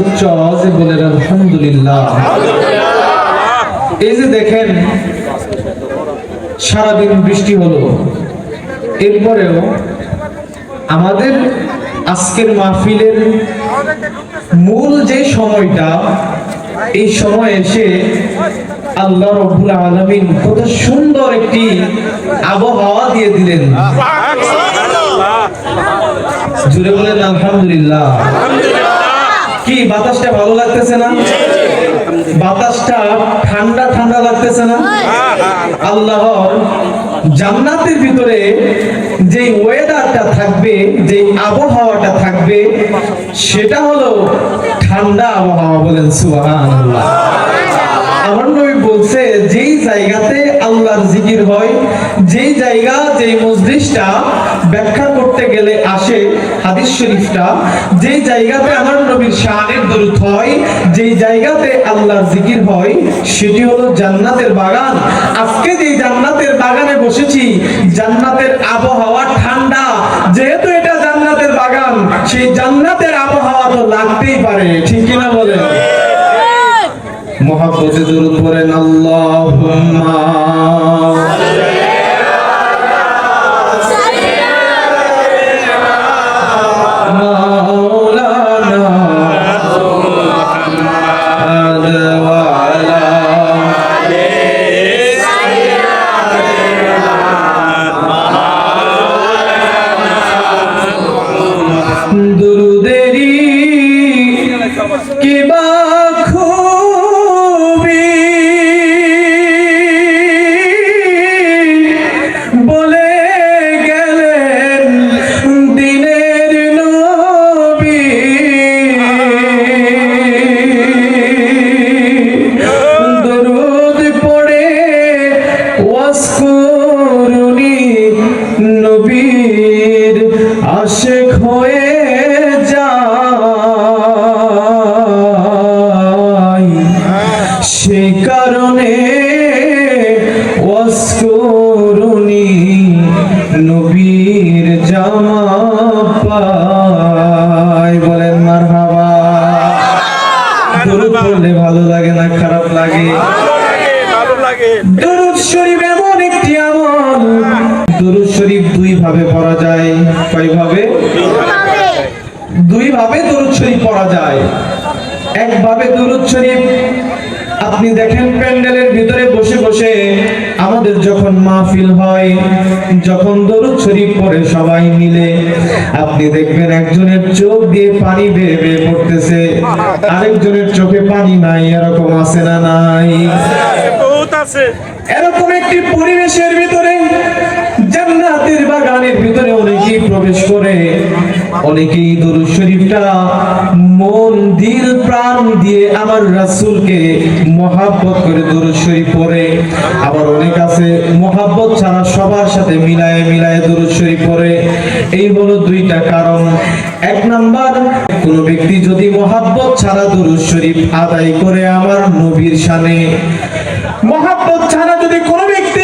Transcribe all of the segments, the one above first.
উচ্চ আওয়াজে বলেন আলহামদুলিল্লাহ। এই যে দেখেন সারাদিন বৃষ্টি হলো। এরপরেও আমাদের আজকের মাহফিলের মূল যে সময়টা এই সময় এসে আল্লাহ রব্বুল আলমিন কত সুন্দর একটি আবহাওয়া দিয়ে দিলেন। জুড়ে বলেন আলহামদুলিল্লাহ। কি, বাতাসটা ভালো লাগতেছে না? বাতাসটা ঠান্ডা ঠান্ডা লাগতেছে না? আল্লাহর জান্নাতের ভিতরে যে ওয়েদারটা থাকবে যে আবহাওয়াটা থাকবে, সেটা হলো ঠান্ডা আবহাওয়া বলেন সুবহানাল্লাহ। আমার নবী বলছে, যেই জায়গাতে আল্লাহর জিকির হয়, যেই জায়গা, যেই মসজিদটা ব্যাখ্যা করতে গেলে আসে হাদিস শরীফটা যেই জায়গাতে আমার নবীর শানের দরুদ হয় যেই জায়গাতে আল্লাহর জিকির হয় সেটি হলো জান্নাতের বাগান। আজকে যেই জান্নাতের বাগানে বসেছি জান্নাতের আবহাওয়া ঠান্ডা যেহেতু এটা জান্নাতের বাগান সেই জান্নাতের আবহাওয়া তো লাগতেই পারে ঠিক কিনা বলেন? মহাব্বতে দরুদ পড়েন আল্লাহুম্মা। করুনি নবীর আশেক হয়ে যাই। সে কারণে ওয়াস নবীর জামা পাই বলেন মারহাবা। দরুদ পড়লে ভালো লাগে না খারাপ লাগে? ভালো লাগে দরুদ শরীফ এমন একটি আমল দরুদ ভাবে পড়া যায়? কয় ভাবে দুই ভাবে দরুদ শরীফ পড়া যায়। এক ভাবে দরুদ শরীফ আপনি দেখেন প্যান্ডেলের ভিতরে বসে বসে আমাদের যখন মাহফিল হয় যখন দরুদ শরীফ পড়ে সবাই মিলে আপনি দেখবেন একজনের চোখ দিয়ে পানি বেয়ে বেয়ে পড়তেছে আরেকজনের চোখে পানি নাই এরকম আছে না নাই? আছে। এরকম একটি পরিবেশের ভিতরে জান্নাতের ভিতরে অনেকেই প্রবেশ করে, অনেকেই দরুদ শরীফটা মন, দিল, প্রাণ দিয়ে আমার রাসূলকে মহাব্বত করে দরুদ শরীফ পড়ে। আবার অনেক আছে মহাব্বত ছাড়া সবার সাথে মিলায়ে মিলায়ে দরুদ শরীফ পড়ে। এই হলো দুইটা কারণ। এক নাম্বার, কোন ব্যক্তি যদি মহাব্বত ছাড়া দরুদ শরীফ আদায় করে আমার নবীর শানে, মহাব্বত ছাড়া যদি কোনো ব্যক্তি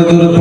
করে দূর